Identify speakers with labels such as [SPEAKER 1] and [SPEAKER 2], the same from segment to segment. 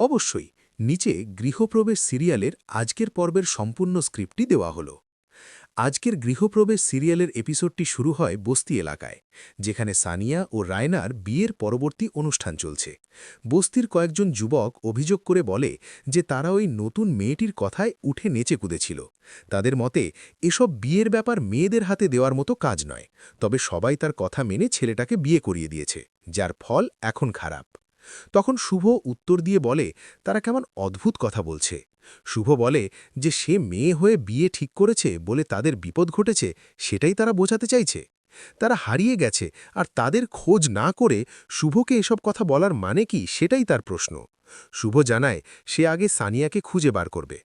[SPEAKER 1] অবশ্যই, নিচে গৃহপ্রবেশ সিরিয়ালের আজকের পর্বের সম্পূর্ণ স্ক্রিপ্টটি দেওয়া হলো। আজকের গৃহপ্রবেশ সিরিয়ালের এপিসোডটি শুরু হয় বস্তি এলাকায়, যেখানে সানিয়া ও রায়নার বিয়ের পরবর্তী অনুষ্ঠান চলছে। বস্তির কয়েকজন যুবক অভিযোগ করে বলে যে তারা ওই নতুন মেয়েটির কথায় উঠে নেচে কুদেছিল। তাদের মতে, এসব বিয়ের ব্যাপার মেয়েদের হাতে দেওয়ার মতো কাজ নয়, তবে সবাই তার কথা মেনে ছেলেটাকে বিয়ে করিয়ে দিয়েছে, যার ফল এখন খারাপ। তখন শুভ উত্তর দিয়ে বলে, তারা কেমন অদ্ভুত কথা বলছে। শুভ বলে যে সে মেয়ে হয়ে বিয়ে ঠিক করেছে বলে তাদের বিপদ ঘটেছে, সেটাই তারা বোঝাতে চাইছে। তারা হারিয়ে গেছে, আর তাদের খোঁজ না করে শুভকে এসব কথা বলার মানে কি, সেটাই তার প্রশ্ন। শুভ জানায়, সে আগে সানিয়াকে খুঁজে বার করবে।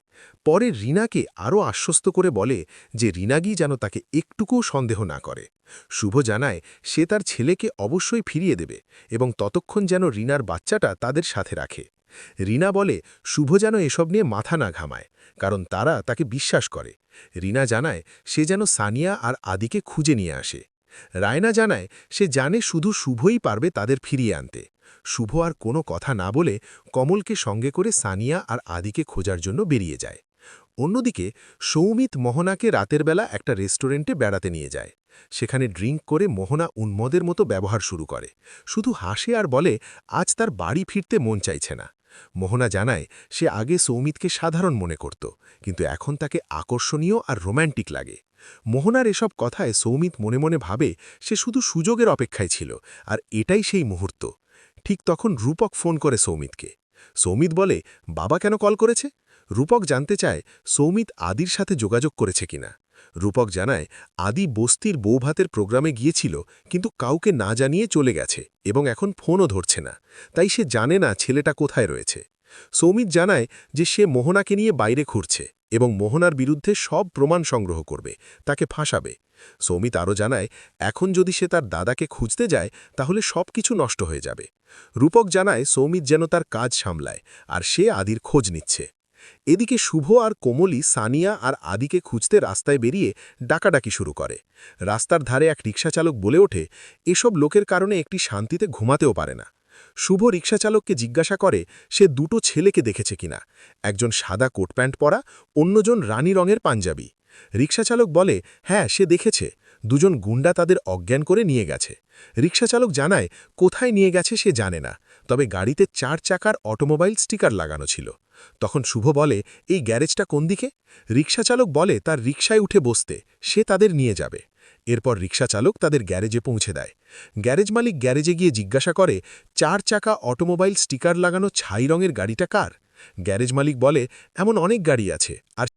[SPEAKER 1] পরে রিনাকে আরও আশ্বস্ত করে বলে যে রিনাগি যেন তাকে একটুকুও সন্দেহ না করে। শুভ জানায় সে তার ছেলেকে অবশ্যই ফিরিয়ে দেবে এবং ততক্ষণ যেন রিনার বাচ্চাটা তাদের সাথে রাখে। রিনা বলে, শুভ যেন এসব নিয়ে মাথা না ঘামায়, কারণ তারা তাকে বিশ্বাস করে। রিনা জানায়, সে যেন সানিয়া আর আদিকে খুঁজে নিয়ে আসে। রায়না জানায়, সে জানে শুধু শুভই পারবে তাদের ফিরিয়ে আনতে। শুভ আর কোনো কথা না বলে কমলকে সঙ্গে করে সানিয়া আর আদিকে খোঁজার জন্য বেরিয়ে যায়। অন্যদিকে, সৌমিত মোহনাকে রাতের বেলা একটা রেস্টুরেন্টে বেড়াতে নিয়ে যায়। সেখানে ড্রিঙ্ক করে মোহনা উন্মদের মতো ব্যবহার শুরু করে। শুধু হাসে আর বলে, আজ তার বাড়ি ফিরতে মন চাইছে না। মোহনা জানায়, সে আগে সৌমিতকে সাধারণ মনে করত, কিন্তু এখন তাকে আকর্ষণীয় আর রোম্যান্টিক লাগে। মোহনার এসব কথায় সৌমিত মনে মনে ভাবে, সে শুধু সুযোগের অপেক্ষায় ছিল, আর এটাই সেই মুহূর্ত। ঠিক তখন রূপক ফোন করে সৌমিতকে। সৌমিত বলে, বাবা কেন কল করেছে? রূপক জানতে চায়, সৌমিত আদির সাথে যোগাযোগ করেছে কিনা। রূপক জানায়, আদি বস্তির বৌভাতের প্রোগ্রামে গিয়েছিল, কিন্তু কাউকে না জানিয়ে চলে গেছে এবং এখন ফোনও ধরছে না। তাই সে জানে না ছেলেটা কোথায় রয়েছে। সৌমিত জানায় যে সে মোহনাকে নিয়ে বাইরে ঘুরছে এবং মোহনার বিরুদ্ধে সব প্রমাণ সংগ্রহ করবে, তাকে ফাঁসাবে। সৌমিত আরও জানায়, এখন যদি সে তার দাদাকে খুঁজতে যায়, তাহলে সব কিছু নষ্ট হয়ে যাবে। রূপক জানায়, সৌমিত যেন তার কাজ সামলায়, আর সে আদির খোঁজ নিচ্ছে। এদিকে শুভ আর কোমলি সানিয়া আর আদিকে খুঁজতে রাস্তায় বেরিয়ে ডাকাডাকি শুরু করে। রাস্তার ধারে এক রিক্সাচালক বলে ওঠে, এসব লোকের কারণে একটি শান্তিতে ঘুমাতেও পারে না। শুভ রিক্সাচালককে জিজ্ঞাসা করে, সে দুটো ছেলেকে দেখেছে কিনা? একজন সাদা কোট প্যান্ট পরা, অন্যজন রানী রঙের পাঞ্জাবি। রিক্সাচালক বলে হ্যাঁ সে দেখেছে। দুজন গুন্ডা তাদের অজ্ঞান করে নিয়ে গেছে। রিক্সাচালক জানায়, কোথায় নিয়ে গেছে সে জানে না, তবে গাড়িতে চার চাকার অটোমোবাইল স্টিকার লাগানো ছিল। তখন শুভ বলে, এই গ্যারেজটা কোন দিকে? রিক্সাচালক বলে, তার রিক্সায় উঠে বসতে। সে তাদের নিয়ে যাবে। এরপর রিক্সাচালক তাদের গ্যারেজে পৌঁছে দেয়। গ্যারেজ মালিক গ্যারেজে গিয়ে জিজ্ঞাসা করে, চার চাকা অটোমোবাইল স্টিকার লাগানো ছাই রঙের গাড়িটা কার? গ্যারেজ মালিক বলে, এমন অনেক গাড়ি আছে, আর